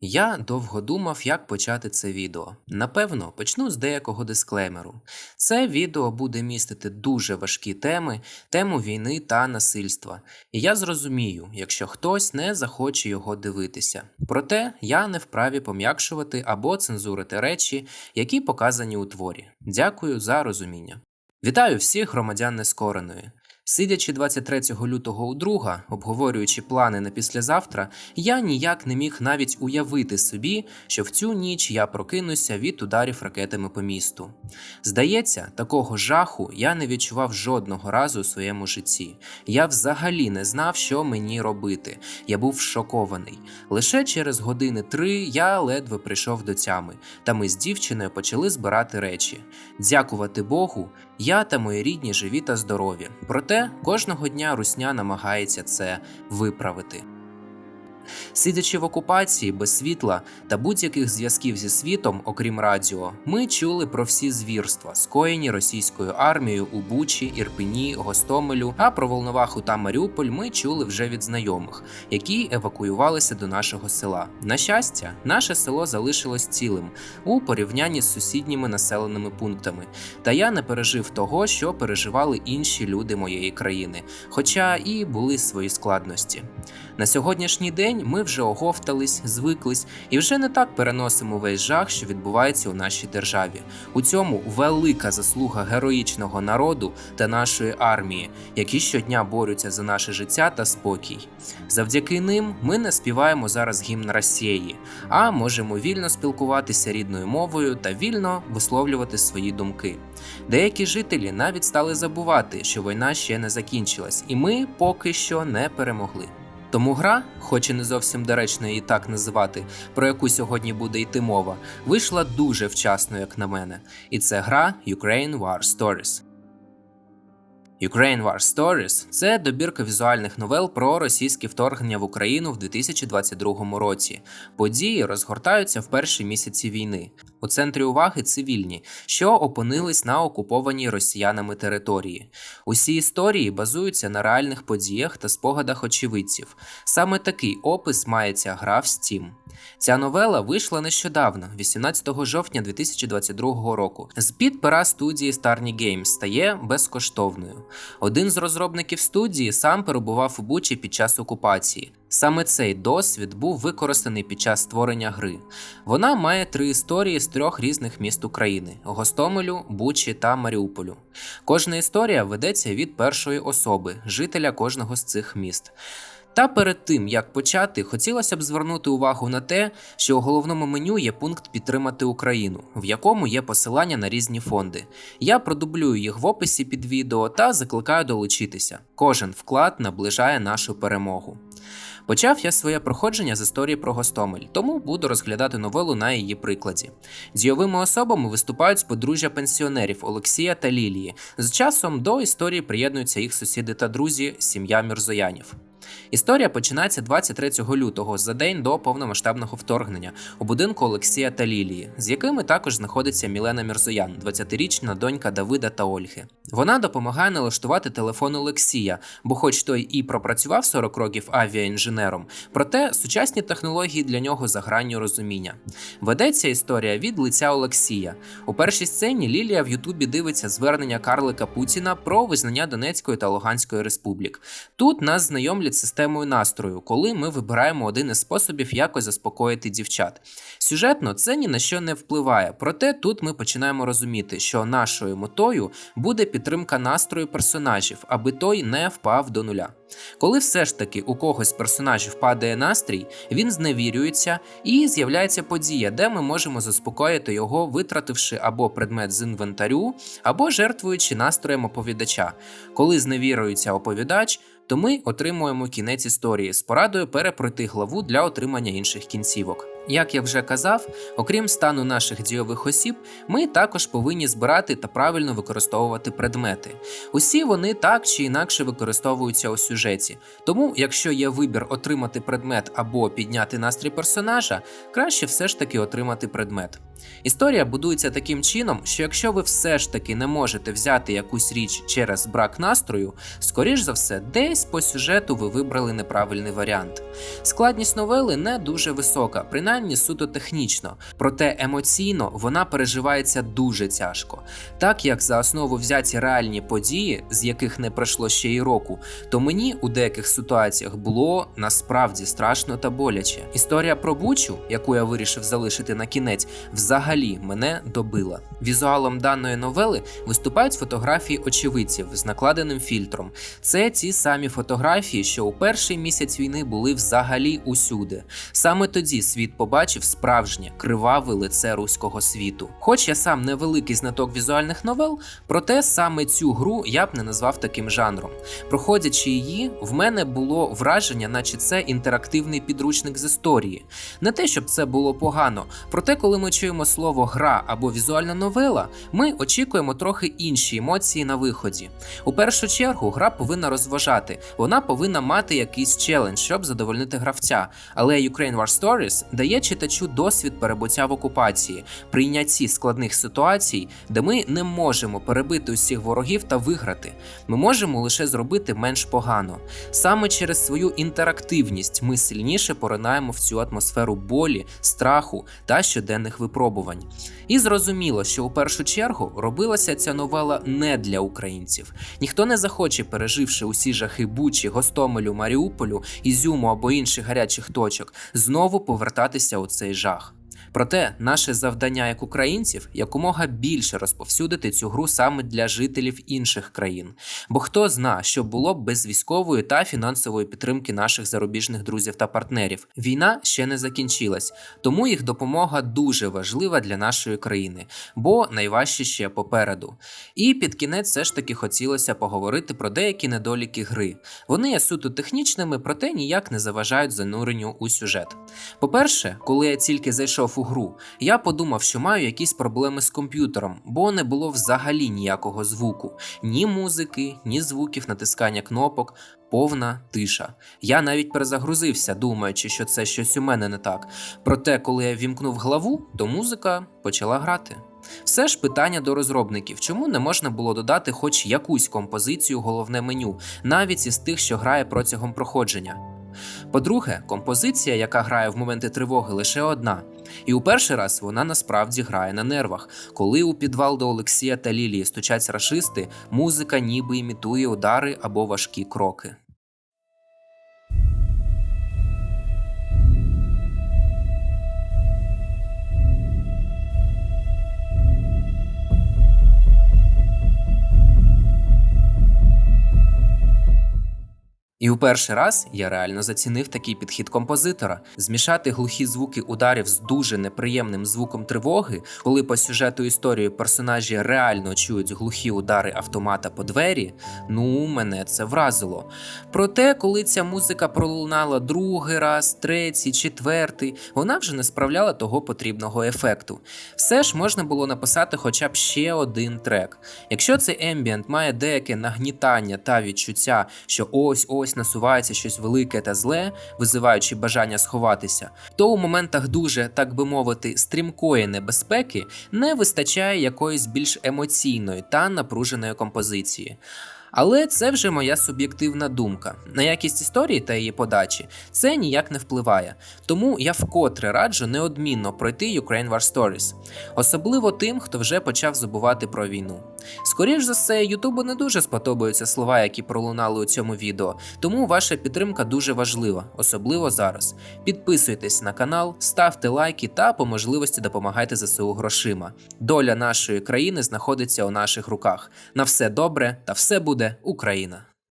Я довго думав, як почати це відео. Напевно, почну з деякого дисклеймеру. Це відео буде містити дуже важкі теми, тему війни та насильства. І я зрозумію, якщо хтось не захоче його дивитися. Проте я не вправі пом'якшувати або цензурити речі, які показані у творі. Дякую за розуміння. Вітаю всіх громадян нескореної. Сидячи 23 лютого у друга, обговорюючи плани на післязавтра, я ніяк не міг навіть уявити собі, що в цю ніч я прокинуся від ударів ракетами по місту. Здається, такого жаху я не відчував жодного разу у своєму житті. Я взагалі не знав, що мені робити. Я був шокований. Лише через години три я ледве прийшов до тями, та ми з дівчиною почали збирати речі. Дякувати Богу, я та мої рідні живі та здорові. Проте кожного дня русня намагається це виправити. Сидячи в окупації без світла та будь-яких зв'язків зі світом, окрім радіо, ми чули про всі звірства, скоєні російською армією у Бучі, Ірпені, Гостомелю. А про Волноваху та Маріуполь ми чули вже від знайомих, які евакуювалися до нашого села. На щастя, наше село залишилось цілим у порівнянні з сусідніми населеними пунктами. Та я не пережив того, що переживали інші люди моєї країни, хоча і були свої складності. На сьогоднішній день ми вже оговтались, звиклись і вже не так переносимо весь жах, що відбувається у нашій державі. У цьому велика заслуга героїчного народу та нашої армії, які щодня борються за наше життя та спокій. Завдяки ним ми не співаємо зараз гімн Росії, а можемо вільно спілкуватися рідною мовою та вільно висловлювати свої думки. Деякі жителі навіть стали забувати, що війна ще не закінчилась, і ми поки що не перемогли. Тому гра, хоч і не зовсім доречно її так називати, про яку сьогодні буде йти мова, вийшла дуже вчасно, як на мене. І це гра Ukraine War Stories. Ukraine War Stories – це добірка візуальних новел про російське вторгнення в Україну в 2022 році. Події розгортаються в перші місяці війни. У центрі уваги цивільні, що опинились на окупованій росіянами території. Усі історії базуються на реальних подіях та спогадах очевидців. Саме такий опис має ця гра в Steam. Ця новела вийшла нещодавно, 18 жовтня 2022 року. З під пера студії Starny Games стає безкоштовною. Один з розробників студії сам перебував у Бучі під час окупації. Саме цей досвід був використаний під час створення гри. Вона має три історії з трьох різних міст України: Гостомелю, Бучі та Маріуполю. Кожна історія ведеться від першої особи, жителя кожного з цих міст. Та перед тим як почати, хотілося б звернути увагу на те, що у головному меню є пункт Підтримати Україну, в якому є посилання на різні фонди. Я продублюю їх в описі під відео та закликаю долучитися. Кожен вклад наближає нашу перемогу. Почав я своє проходження з історії про Гостомель, тому буду розглядати новелу на її прикладі. Дійовими особами виступають подружжя пенсіонерів Олексія та Лілії. З часом до історії приєднуються їх сусіди та друзі, сім'я Мірзоянів. Історія починається 23 лютого за день до повномасштабного вторгнення у будинку Олексія та Лілії, з якими також знаходиться Мілена Мірзоян, 20-річна донька Давида та Ольги. Вона допомагає налаштувати телефон Олексія, бо, хоч той і пропрацював 40 років авіаінженером, проте сучасні технології для нього за гранню розуміння. Ведеться історія від лиця Олексія. У першій сцені Лілія в Ютубі дивиться звернення Карлика Путіна про визнання Донецької та Луганської республік. Тут нас знайомлять з системою настрою, коли ми вибираємо один із способів якось заспокоїти дівчат. Сюжетно це ні на що не впливає, проте тут ми починаємо розуміти, що нашою метою буде підтримка настрою персонажів, аби той не впав до нуля. Коли все ж таки у когось з персонажів падає настрій, він зневірюється і з'являється подія, де ми можемо заспокоїти його, витративши або предмет з інвентарю, або жертвуючи настроєм оповідача. Коли зневірюється оповідач, то ми отримуємо кінець історії з порадою перепройти главу для отримання інших кінцівок. Як я вже казав, окрім стану наших дійових осіб, ми також повинні збирати та правильно використовувати предмети. Усі вони так чи інакше використовуються у сюжеті. Тому, якщо є вибір отримати предмет або підняти настрій персонажа, краще все ж таки отримати предмет. Історія будується таким чином, що якщо ви все ж таки не можете взяти якусь річ через брак настрою, скоріш за все, десь по сюжету ви вибрали неправильний варіант. Складність новели не дуже висока, принаймні звучанні суто технічно, проте емоційно вона переживається дуже тяжко. Так як за основу взяті реальні події, з яких не пройшло ще й року, то мені у деяких ситуаціях було насправді страшно та боляче. Історія про Бучу, яку я вирішив залишити на кінець, взагалі мене добила. Візуалом даної новели виступають фотографії очевидців з накладеним фільтром. Це ті самі фотографії, що у перший місяць війни були взагалі усюди. Саме тоді світ побачив справжнє криваве лице руського світу. Хоч я сам невеликий знаток візуальних новел, проте саме цю гру я б не назвав таким жанром. Проходячи її, в мене було враження, наче це інтерактивний підручник з історії. Не те, щоб це було погано, проте, коли ми чуємо слово гра або візуальна новела, ми очікуємо трохи інші емоції на виході. У першу чергу, гра повинна розважати, вона повинна мати якийсь челендж, щоб задовольнити гравця. Але Ukraine War Stories дає читачу досвід перебуття в окупації, прийнятті складних ситуацій, де ми не можемо перебити усіх ворогів та виграти. Ми можемо лише зробити менш погано. Саме через свою інтерактивність ми сильніше поринаємо в цю атмосферу болі, страху та щоденних випробувань. І зрозуміло, що у першу чергу робилася ця новела не для українців. Ніхто не захоче, переживши усі жахи Бучі, Гостомелю, Маріуполю, Ізюму або інших гарячих точок, знову повертатися у цей жах. Проте наше завдання як українців якомога більше розповсюдити цю гру саме для жителів інших країн. Бо хто зна, що було б без військової та фінансової підтримки наших зарубіжних друзів та партнерів. Війна ще не закінчилась, тому їх допомога дуже важлива для нашої країни, бо найважче ще попереду. І під кінець все ж таки хотілося поговорити про деякі недоліки гри. Вони є суто технічними, проте ніяк не заважають зануренню у сюжет. По-перше, коли я тільки зайшов у гру, я подумав, що маю якісь проблеми з комп'ютером, бо не було взагалі ніякого звуку, ні музики, ні звуків натискання кнопок, повна тиша. Я навіть перезагрузився, думаючи, що це щось у мене не так. Проте, коли я вімкнув главу, то музика почала грати. Все ж питання до розробників, чому не можна було додати хоч якусь композицію головне меню, навіть із тих, що грає протягом проходження. По-друге, композиція, яка грає в моменти тривоги, лише одна. І у перший раз вона насправді грає на нервах. Коли у підвал до Олексія та Лілії стучать рашисти, музика ніби імітує удари або важкі кроки. І у перший раз я реально зацінив такий підхід композитора: змішати глухі звуки ударів з дуже неприємним звуком тривоги, коли по сюжету історії персонажі реально чують глухі удари автомата по двері. Ну, мене це вразило. Проте, коли ця музика пролунала другий раз, третій, четвертий, вона вже не справляла того потрібного ефекту. Все ж можна було написати хоча б ще один трек. Якщо цей ембієнт має деяке нагнітання та відчуття, що ось ось насувається щось велике та зле, визиваючи бажання сховатися, то у моментах дуже, так би мовити, стрімкої небезпеки не вистачає якоїсь більш емоційної та напруженої композиції. Але це вже моя суб'єктивна думка. На якість історії та її подачі це ніяк не впливає. Тому я вкотре раджу неодмінно пройти Ukraine War Stories, особливо тим, хто вже почав забувати про війну. Скоріш за все, Ютубу не дуже сподобаються слова, які пролунали у цьому відео, тому ваша підтримка дуже важлива, особливо зараз. Підписуйтесь на канал, ставте лайки та по можливості допомагайте ЗСУ грошима. Доля нашої країни знаходиться у наших руках. На все добре та все Україна!